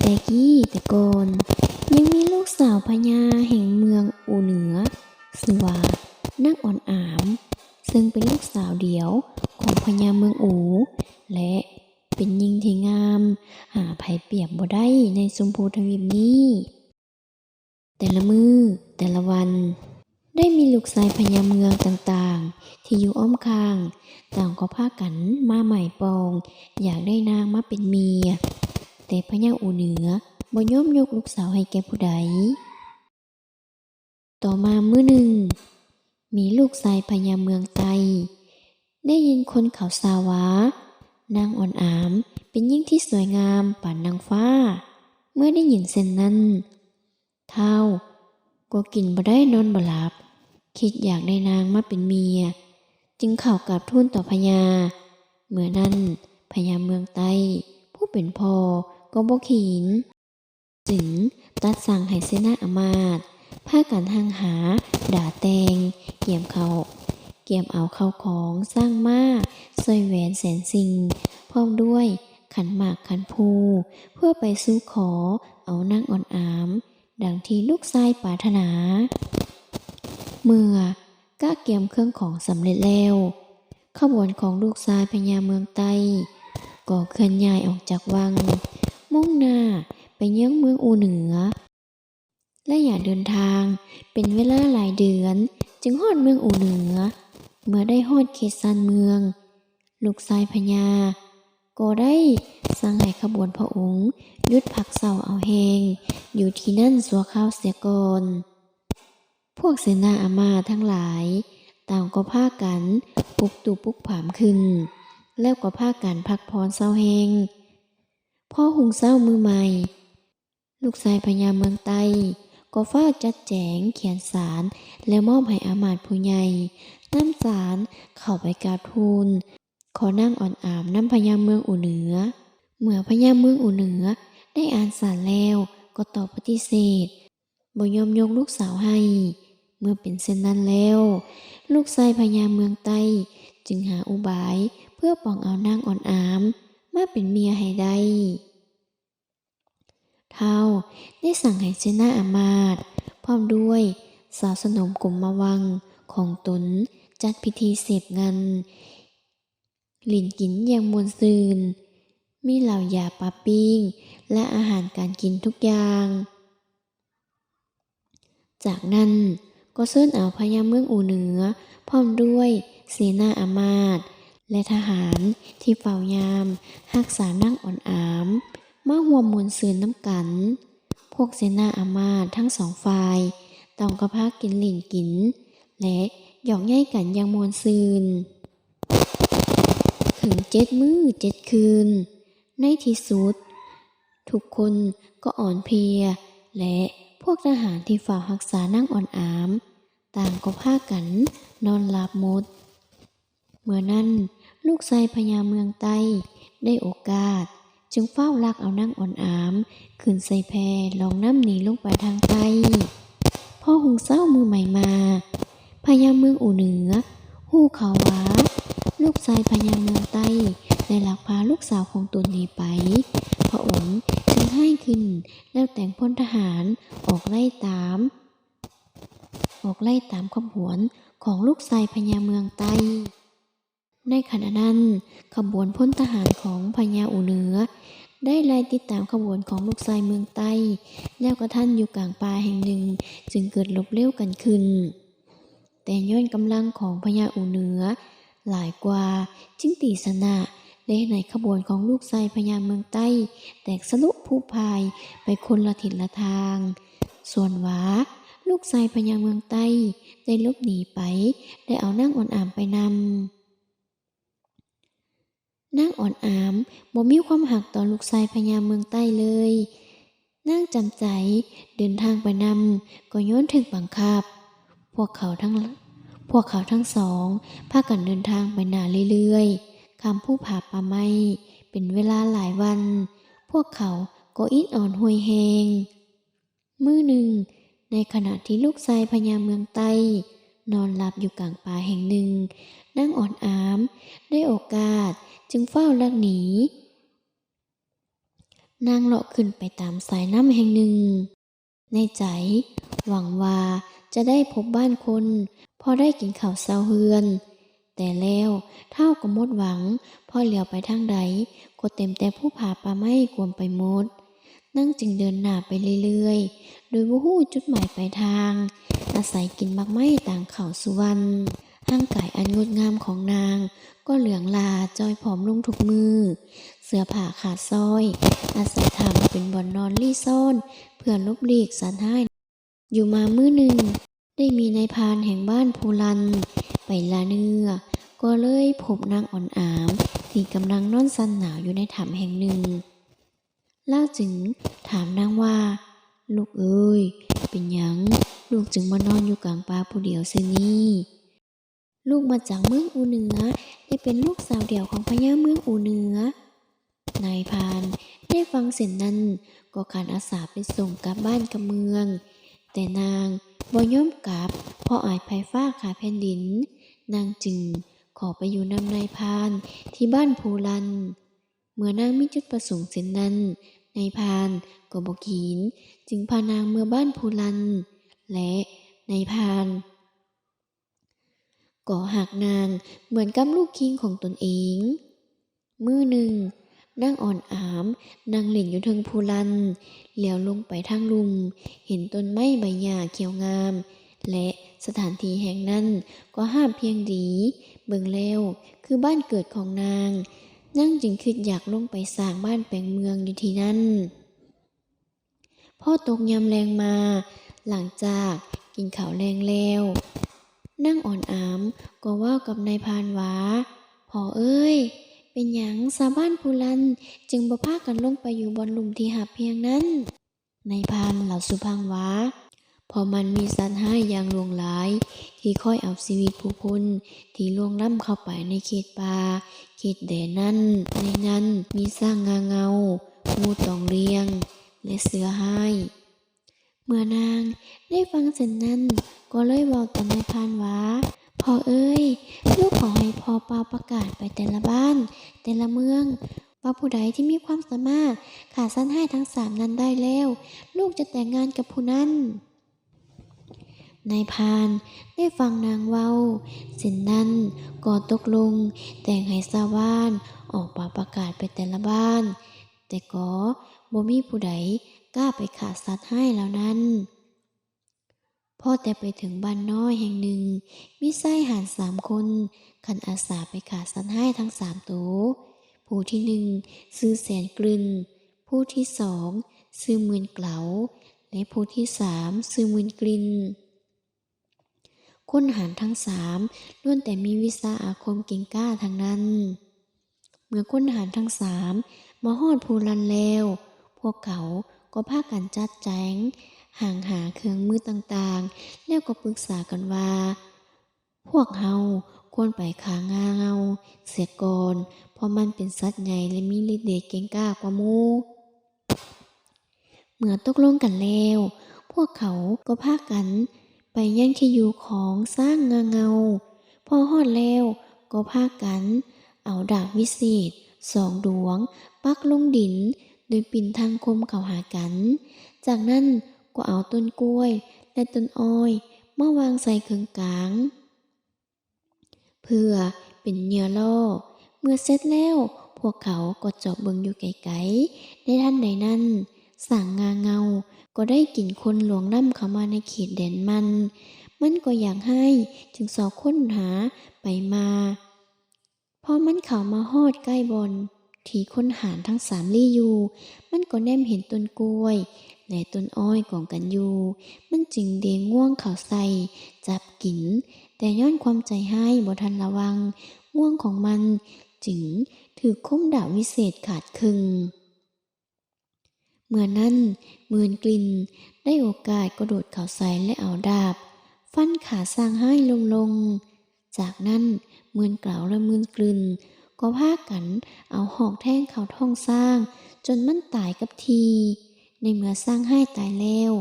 แต่กี้แต่ก่อนยังมีลูกสาวพญาแห่งเมืองอูเหนือชื่อว่านักอ่อนอาม ซึ่งเป็นลูกสาวเดียวของพญาเมืองอู และเป็นหญิงที่งาม หาไผเปรียบบ่ได้ในชมพูทวีปนี้ แต่ละมือแต่ละวัน ได้มีลูกชายพญาเมืองต่างๆ ที่อยู่อ้อมข้าง ต่างก็พากันมาใหม่ปอง อยากได้นางมาเป็นเมีย แต่พญาอูเหนือบ่ยอมยกลูกสาวให้แก่ผู้ใด ต่อมามื้อหนึ่ง มีลูกชายพญาเมืองไต ได้ยินคนเขาสาวานางอ่อนอามเป็นยิ่งที่สวยงามป่านนางฟ้า เมื่อได้ยินเช่นนั้น เท่าก็กินบ่ได้นอนบ่หลับ คิดอยากได้นางมาเป็นเมีย จึงเข้ากราบทูลต่อพญาเมื่อนั้นพญาเมืองไตผู้เป็นพ่อ ก็บ่ขีนจึงตัดสั่งให้เสนาอามาตย์พากันหางหา ด่าแตง เกี่ยมเขา เกี่ยมเอาเข้าของสร้างมาสร้อยแหวนแสนสิ่งพร้อมด้วยขันหมากขันภูเพื่อไปสู้ขอเอานางอ่อนอาม ดังที่ลูกชายปรารถนา เมื่อก้าเกียมเครื่องของสำเร็จแล้ว ขบวนของลูกชายพญาเมืองไต้ก็เคลื่อนย้ายออกจากวัง มุ่งหน้าไปเยื้องเมืองอูเหนือ และอย่าเดินทางเป็นเวลาหลายเดือน จึงฮอดเมืองอูเหนือ เมื่อได้ฮอดเขตซานเมือง ลูกชายพญาก็ได้สั่งให้ขบวนพระองค์ยุดพักเศร้าเอาแหงอยู่ที่นั่นสัวข้าวเสียก่อนพวกเสนาอามาทั้งหลาย ต่างก็พากันปุกตุปุกผามขึ้น แล้วก็พากันพักพรเศร้าแหง พ่อหงเศร้ามือใหม่ ลูกชายพญาเมืองไตก็เฝ้าจัดแจงเขียนสารแล้วมอบให้อามาตย์ผู้ใหญ่น้ำสารเข้าไปกราบทูลขอนั่งอ่อนอามน้ำพญาเมืองอูเหนือ เมื่อพญาเมืองอูเหนือได้อ่านสารแล้วก็ตอบปฏิเสธบ่ยอมยกลูกสาวให้ เมื่อเป็นเช่นนั้นแล้ว ลูกชายพญาเมืองไตจึงหาอุบายเพื่อปองเอานางอ่อนอาม มาเป็นเมียให้ได้เท่าได้สั่งให้เจนาอามาต์พร้อมด้วยสาวสนมกลุ่มมาวังของตนจัดพิธีเสพเงินหลินกินอย่างมวลซืน มีเหล่ายาปลาปิ้ง และอาหารการกินทุกอย่าง จากนั้นก็เชิญเอาพญาเมืองอูเหนือ พร้อมด้วยเสนาอามาตย์ และทหารที่เฝ้ายามรักษานั่งอ่อนอามมาห่วมมวลซืนน้ำกัน พวกเสนาอามาตทั้งสองฝ่ายต้องกระพากินหลินกิน และหยอกย่กันอยังมวลซืน ถึงเจ็ดมือเจ็ดคืน ในที่สุด ทุกคนก็อ่อนเพลีย และพวกทหารที่ฝ่ารักษานั่งอ่อนอาม ต่างก็พากันนอนหลับหมด เมื่อนั้นลูกชายพญาเมืองไต้ได้โอกาส จึงเฝ้าลักเอานั่งอ่อนอามขึ้นใส่แพลองน้ำหนีลงไปทางใต้พ่อหุงเศร้ามือใหม่มาพญาเมืองอูเหนือ หู้เขาว่าลูกชายพญาเมืองไต้ได้ลักพาลูกสาวของตนหนีไป พระองค์จึงให้ขึ้นแล้วแต่งพลทหารออกไล่ตาม ออกไล่ตามขบวนของลูกชายพญาเมืองไต้ ในขณะนั้นขบวนพลทหารของพญาอูเหนือ ได้ไล่ติดตามขบวนของลูกชายเมืองไต้ แล้วก็ท่านอยู่กลางป่าแห่งหนึ่ง จึงเกิดลบเลี้ยวกันขึ้น แต่ย้อนกำลังของพญาอูเหนือ หลายกว่าจึงตีสนะและในขบวนของลูกชายพญาเมืองใต้ แตกสลุผู้พายไปคนละทิศละทาง ส่วนหวาลูกชายพญาเมืองใต้ ได้ลบหนีไป ได้เอานั่งอ่อนอ่ามไปนำ นั่งอ่อนอามบ่มีความหักต่อลูกชายพญาเมืองใต้เลยนั่งจำใจเดินทางไปนำก็ย้อนถึงบังคับ พวกเขาทั้งพวกเขาทั้งสองพากันเดินทางไปนาเรื่อยๆคำผู้ผาป่าไม้เป็นเวลาหลายวัน พวกเขาก็อิดอ่อนห่วยแหงมือหนึ่ง ในขณะที่ลูกชายพญาเมืองใต้ นอนหลับอยู่กลางป่าแห่งหนึ่ง นั่งอ่อนอาม ได้โอกาสจึงเฝ้าลักหนี นางเลาะขึ้นไปตามสายน้ำแห่งหนึ่ง ในใจหวังว่าจะได้พบบ้านคน พอได้กินข้าวเช้าเฮือน แต่แล้วเท่าก็หมดหวัง พอเหลียวไปทางใดก็เต็มแต่ผู้ผาป่าไม้กวมไปหมด นั่งจึงเดินหน้าไปเรื่อยๆ โดยบ่ฮู้จุดหมายปลายทาง อาศัยกินมักไม้ต่างเขาสุวรรณร่างกายอันงดงามของนาง ก็เหลืองลาจอยผอมลงทุกมือ เสื้อผ้าขาดซอย อาศัยทำเป็นบ่อนนอนลี่ซ่อนเพื่อลบหลีกสันให้อยู่มามื้อหนึ่ง ได้มีนายพานแห่งบ้านภูลัน ไปลาเนื้อ ก็เลยพบนางอ่อนอาม ที่กำลังนอนสันหนาวอยู่ในถ้ำแห่งหนึ่ง ล่าจึงถามนางว่า ลูกเอ้ย เป็นหยัง ลูกจึงมานอนอยู่กลางป่าผู้เดียวเสียนี่ลูกมาจากเมืองอูเหนือ ได้เป็นลูกสาวเดี่ยวของพญาเมืองอูเหนือ นายพานได้ฟังเสียงนั้น ก็การอาสาไปส่งกลับบ้านกับเมือง แต่นางบ่ยอมกลับ เพราะอายภัยฟ้าขาแผ่นดิน นางจึงขอไปอยู่นำนายพานที่บ้านภูลัน เมื่อนางมีจุดประสงค์เช่นนั้นนายพานก็บอกขีนจึงพานางเมื่อบ้านภูลัน และนายพานก็หักนางเหมือนกับลูกคิงของตนเอง มือหนึ่งนางอ่อนอามนางเหล่นอยู่เทิงภูลันเหลียวลงไปทางลุม เห็นต้นไม้ใบหญ้าเขียวงาม และสถานที่แห่งนั้นก็ห้ามเพียงดี เบิ่งแล้วคือบ้านเกิดของนาง นางจึงคิดอยากลงไปสร้างบ้านแปลงเมืองอยู่ที่นั่นพ่อตกยามแรงมา หลังจากกินข้าวแรงแล้ว นั่งอ่อนอามก็ว่ากับนายพานวาพ่อเอ้ย เป็นหยังชาวบ้านภูลันจึงบ่พากันลงไปอยู่บนหลุมที่หับเพียงนั้นนายพานเหล่าสุพังวา พอมันมีสัตว์ห้ายอย่างลวงหลาย ที่ค่อยเอาชีวิตผู้คนที่ล่วงล้ำเข้าไปในเขตป่าเขตแดนนั้น ในนั้นมีสร้างงาเงางูตองเรียง และเสือห้ายเมื่อนางได้ฟังเช่นนั้น ก็เลยบอกกับนายพานว่าพ่อเอ้ย ลูกขอให้พ่อเปาประกาศไปแต่ละบ้าน แต่ละเมืองว่าผู้ใดที่มีความสามารถขาสั้นให้ทั้งสามนั้นได้แล้ว ลูกจะแต่งงานกับผู้นั้น นายพานได้ฟังนางเว้าสินนั้นก็ตกลง แต่งให้ชาวบ้านออกป่าประกาศไปแต่ละบ้าน แต่ก็บ่มีผู้ใดกล้าไปขาดสัตว์ให้แล้วนั้นพ่อแต่ไปถึงบ้านน้อยแห่งหนึ่งมีไส้หานสามคนคันอาสาไปขาดสัตว์ให้ทั้งสามตัวผู้ที่หนึ่งซื้อแสนกลึนผู้ที่สองซื้อหมื่นเกลาและผู้ที่สามซื้อหมื่นกลิน คนหารทั้งสามล้วนแต่มีวิชาอาคมเก่งกล้าทั้งนั้น เมื่อคนหารทั้งสามมาฮอดภูลันแล้ว พวกเขาก็พากันจัดแจงห่างหาเครื่องมือต่างๆ แล้วก็ปรึกษากันว่า พวกเฮาควรไปขางาเงาเสียก่อนเพราะมันเป็นสัตว์ใหญ่และมีฤทธิ์เดชเก่งกล้ากว่ามูเมื่อตกลงกันแล้ว พวกเขาก็พากัน ไปยังที่อยู่ของสร้างงาเงา พอฮอดแล้วก็พากัน เอาดาบวิเศษสองดวง ปักลงดิน โดยปิ่นทางคมเข้าหากัน จากนั้นก็เอาต้นกล้วย และต้นอ้อยมาวางใส่เครื่องกลาง เพื่อเป็นเหยื่อล่อ เมื่อเสร็จแล้ว พวกเขาก็จาะเบิงอยู่ไกลๆในท่านใดนั้น สั่งงาเงา ก็ได้กลิ่นคนหลวงน้ำเข้ามาในเขตแดนมัน มันก็อยากให้จึงสอบค้นหาไปมาพอมันเข้ามาฮอดใกล้บอนที่คนหารทั้งสามลี่อยู่ มันก็แนมเห็นต้นกล้วยและต้นอ้อยกองกันอยู่ มันจึงเดงง่วงเข่าใส่ จับกิน แต่ย้อนความใจให้บ่ทันระวัง ง่วงของมันจึงถือคมดาบวิเศษขาดครึ่ง เมื่อนั้นหมื่นกลิ่น ได้โอกาสกระโดดเข่าใส่และเอาดาบ ฟันขาสร้างให้ลงลง จากนั้นหมื่นกล่าวและหมื่นกลืนก็พากันเอาหอกแท่งเข่าท้องสร้าง จนมันตายกับที ในเมื่อสร้างให้ตายแล้ว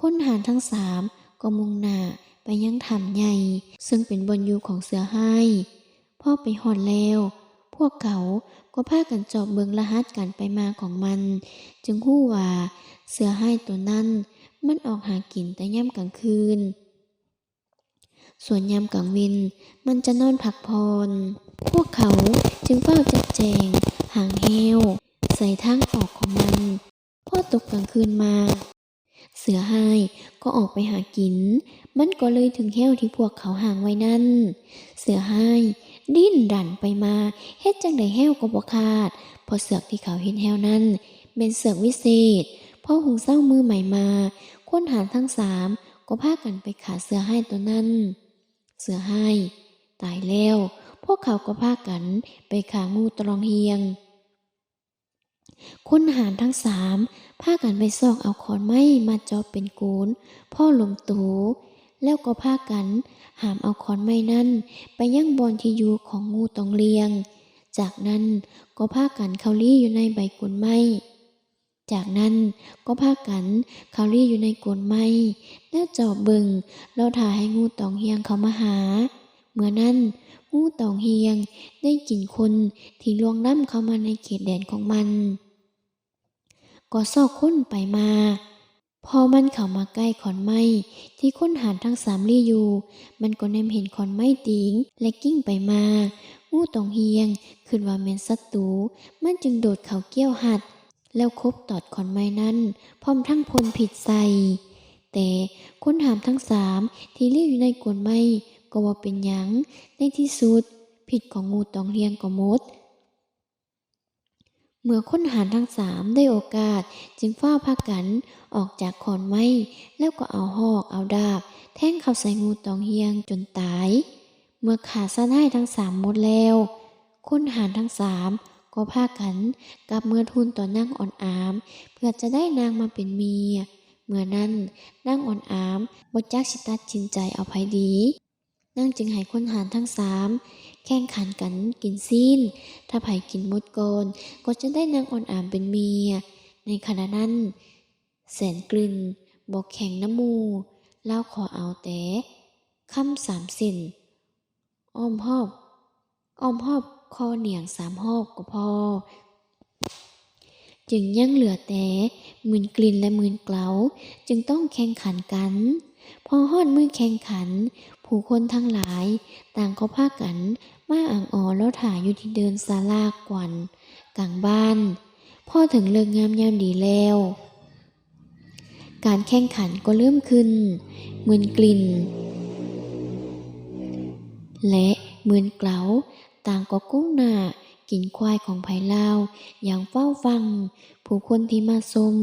คนหารทั้งสามก็มุ่งหน้าไปยังถ้ำใหญ่ ซึ่งเป็นบนยูของเสือให้พ่อไปหอดแล้ว พวกเขาก็พากันจอบเบิงรหัสกันไปมาของมัน จึงหู้ว่า เสือให้ตัวนั้น มันออกหากินแต่ย่ำกลางคืน ส่วนยามกลางวินมันจะนอนพักพร พวกเขาจึงเฝ้าจัดแจงหางแหวใส่ทางออกของมันพอตกกลางคืนมา เสือหายก็ออกไปหากิน มันก็เลยถึงแห้วที่พวกเขาห่างไว้นั่น เสือหาย ดิ้นดันไปมาเฮ็ดจังไดแห้วก็บ่ขาดพอเสือกที่เขาเห็นแห้วนั้นเป็นเสือกวิเศษพอหุงเศร้ามือใหม่มาคนหารทั้งสามก็พากันไปขาเสือใหายตัวนั้น เสือใหายตายแล้ว พวกเขาก็พากันไปขางูตรองเฮียง คนหารทั้งสามพากันไปซอกเอาขอนไม้มาจอบเป็นโกนพ่อลมตู แล้วก็พากัน หามเอาขอนไม้นั้นไปยังบอนที่อยู่ของงูตองเลียง จากนั้นก็พากันเขาลี่อยู่ในใบกลไม้จากนั้นก็พากันเขาลี่อยู่ในกลไม้แล้วจอบเบิงแล้วถ่าให้งูตองเฮียงเขามาหา เมื่อนั้นงูตองเฮียงได้กลิ่นคนที่ลวงล้ำเข้ามาในเขตแดนของมัน ก็ซอกค้นไปมา พอมันเข้ามาใกล้ขอนไม้ที่ค้นหาทั้งสามลี่อยู่ มันก็แนมเห็นขอนไม้ติงและกิ้งไปมา งูตองเฮียงขึ้นว่าแมนศัตรูมันจึงโดดเข่าเกี้ยวหัด แล้วคบตอดขอนไม้นั้น พร้อมทั้งพลผิดใส่ แต่ค้นหามทั้งสามที่เรียกอยู่ในกวนไม้ก็ว่าเป็นหยังในที่สุด ผิดของงูตองเลียงก็มด เมื่อค้นหารทั้งสามได้โอกาสจึงเฝ้าพากันออกจากขอนไม้แล้วก็เอาหอกเอาดาบ แทงเข้าใส่งูตองเฮียงจนตาย เมื่อขาซาได้ทั้งสามหมดแล้วค้นหารทั้งสามก็พากันกลับเมื่อทุนต่อนางอ่อนอาม เพื่อจะได้นางมาเป็นเมีย เมื่อนั้นนางอ่อนอามบ่จักสิตัดชินใจเอาไผดี นางจึงให้คนหารทั้งสามแข่งขันกันกินซีน ถ้าไผกินมดกนก็จะได้นางอ่อนอามเป็นเมีย ในขณะนั้น แสนกลิ่นบอกแข่งน้ำมูเล่าขอเอาแต่คำสามสินอ้อมหอบอ้อมหอบคอเหนียงสามหอบก็พอ จึงยังเหลือแต่หมื่นกลิ่นและหมื่นเกลาจึงต้องแข่งขันกัน พอฮอดมือแข่งขัน ผู้คนทั้งหลาย ต่างก็พากัน มาอ่างอ๋อแล้วถ่ายอยู่ที่เดินศาลากวันกลางบ้านพ่อถึงเลิกงามยามดีแล้ว การแข่งขันก็เริ่มขึ้นเหมื่นกลิ่น และเหมื่นเกลาต่างก็ก้มหน้า กินควายของไผ่ลาวอย่างเฝ้าฟัง ผู้คนที่มาชม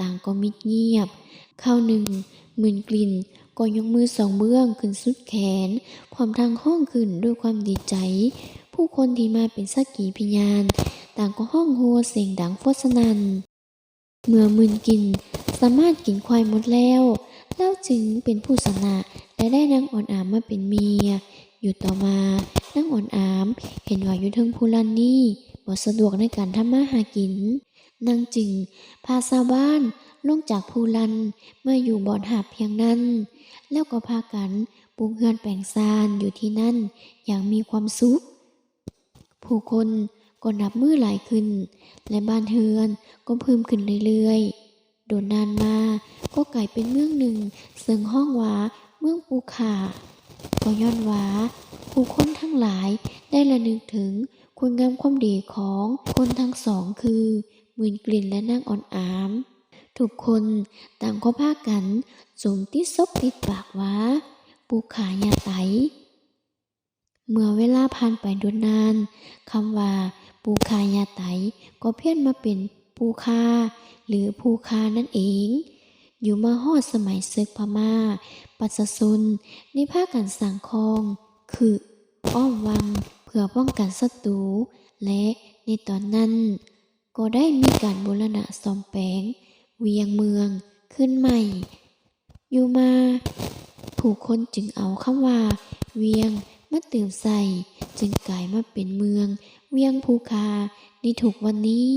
ต่างก็มิดเงียบ ข้าวหนึ่งหมื่นกลิ่นก็ยกมือสองเบื้องขึ้นสุดแขนพร้อมทางห้องขึ้นด้วยความดีใจ ผู้คนที่มาเป็นสักขีพยาน ต่างก็ห้องโฮเสียงดังโฟสนันเมื่อมื่นกิน สามารถกินควายหมดแล้วแล้วจึงเป็นผู้ชนะและได้นางอ่อนอามมาเป็นเมีย อยู่ต่อมา นางอ่อนอาม เห็นว่าอยู่เทิงภูลันนี่บ่สะดวกในการทำมาหากิน นางจึง พาชาวบ้านลงจากภูลันมาอยู่บ่อนหาบเพียงนั้น แล้วก็พากันปลูกเฮือนแปลงซานอยู่ที่นั่นอย่างมีความสุข ผู้คนก็นับมือหลายขึ้น และบ้านเฮือนก็เพิ่มขึ้นเรื่อยๆ โดนนานมาก็กลายเป็นเมืองหนึ่งซึ่งห้องว่าเมืองปูขา ก็ย้อนว่าผู้คนทั้งหลายได้ระลึกถึงคุณงามความดีของคนทั้งสองคือมืนกลิ่นและนางอ่อนอาม ทุกคนต่างก็พากันสมติดซบติดปากว่าปูขายาไต เมื่อเวลาผ่านไปดนนานคำว่าปูคายาไตก็เพี้ยนมาเป็นปูคาหรือภูคานั่นเอง อยู่มาฮอดสมัยศึกพม่า ปัสสุนได้พากันสั่งคอง คืออ้อมวังเพื่อป้องกันศัตรู และในตอนนั้น ก็ได้มีการบูรณะซ่อมแปลง เวียงเมืองขึ้นใหม่ อยู่มา ผู้คนจึงเอาคำว่า เวียงมาเติมใส่ จึงกลายมาเป็นเมือง เวียงภูคาในถูกวันนี้